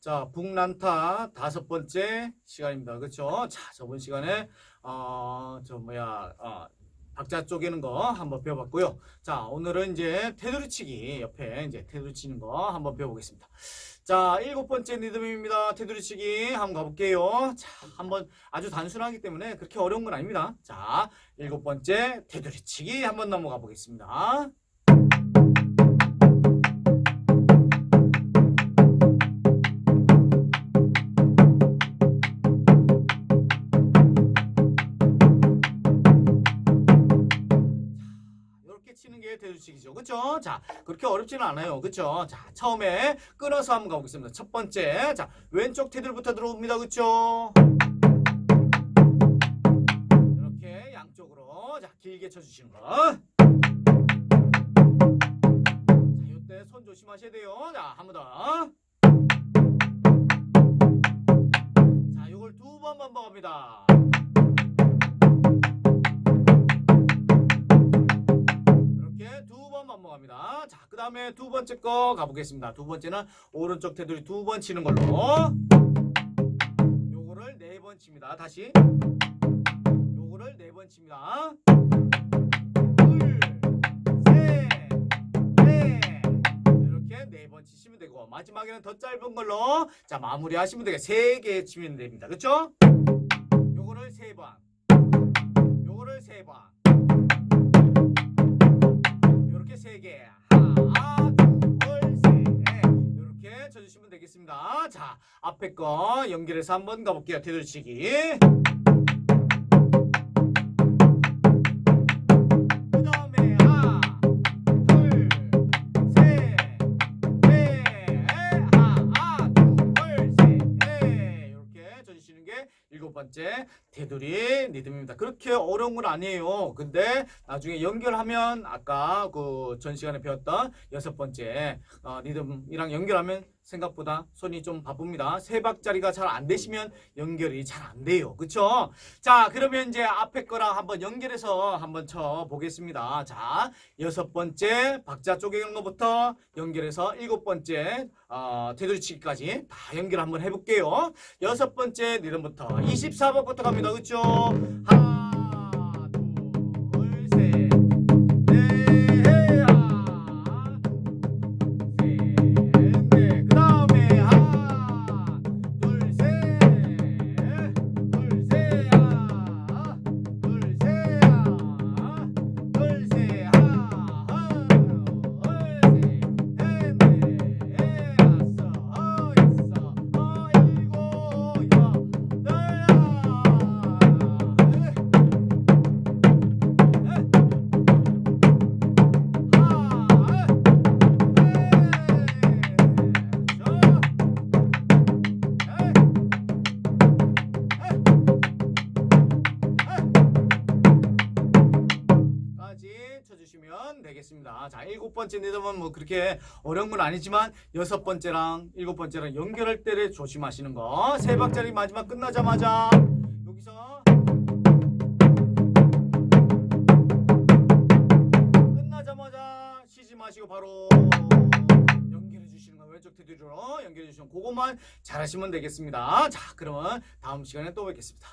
자, 북난타 다섯 번째 시간입니다. 그렇죠? 자, 저번 시간에 어, 저 뭐야, 어, 박자 쪼개는 거 한번 배워봤고요. 자, 오늘은 이제 테두리치기 옆에 이제 테두리치는 거 한번 배워보겠습니다. 자, 일곱 번째 리듬입니다. 테두리치기 한번 가볼게요. 자, 한번 아주 단순하기 때문에 그렇게 어려운 건 아닙니다. 자, 일곱 번째 테두리치기 한번 넘어가 보겠습니다. 대두치기죠. 그쵸? 자, 그렇게 어렵지는 않아요. 그쵸? 자, 처음에 끊어서 한번 가보겠습니다. 첫 번째. 자, 왼쪽 테두리부터 들어옵니다. 그쵸? 이렇게 양쪽으로. 자, 길게 쳐주시는 거. 자, 이때 손 조심하셔야 돼요. 자, 한 번 더. 자, 요걸 두 번 반복합니다. 다음에 두 번째 거 가보겠습니다. 두 번째는 오른쪽 테두리 두 번 치는 걸로. 요거를 네 번 칩니다. 다시. 요거를 네 번 칩니다. 둘, 셋, 넷. 이렇게 네 번 치시면 되고 마지막에는 더 짧은 걸로 자 마무리하시면 되게 세 개 치면 됩니다. 그렇죠? 요거를 세 번. 요거를 세 번. 이렇게 세 개. 이렇게 쳐주시면 되겠습니다. 자, 앞에 거 연결해서 한번 가볼게요. 테두리치기. 주시는 게 일곱 번째 테두리 리듬입니다. 그렇게 어려운 건 아니에요. 근데 나중에 연결하면 아까 그 전 시간에 배웠던 여섯 번째 어, 리듬이랑 연결하면 생각보다 손이 좀 바쁩니다. 세 박자리가 잘 안 되시면 연결이 잘 안 돼요. 그쵸? 자, 그러면 이제 앞에 거랑 한번 연결해서 한번 쳐 보겠습니다. 자, 여섯 번째 박자 쪼개는 것부터 연결해서 일곱 번째 어, 테두리치기까지 다 연결 한번 해볼게요. 여섯 번째 리듬부터 24번부터 갑니다. 그쵸? 하 되겠습니다. 자, 일곱 번째 리듬은 뭐 그렇게 어려운 건 아니지만 여섯 번째랑 일곱 번째랑 연결할 때를 조심하시는 거. 세 박자리 마지막 끝나자마자 여기서 끝나자마자 쉬지 마시고 바로 연결해 주시는 거 왼쪽 테두리로 연결해 주시면 그것만 잘하시면 되겠습니다. 자, 그러면 다음 시간에 또 뵙겠습니다.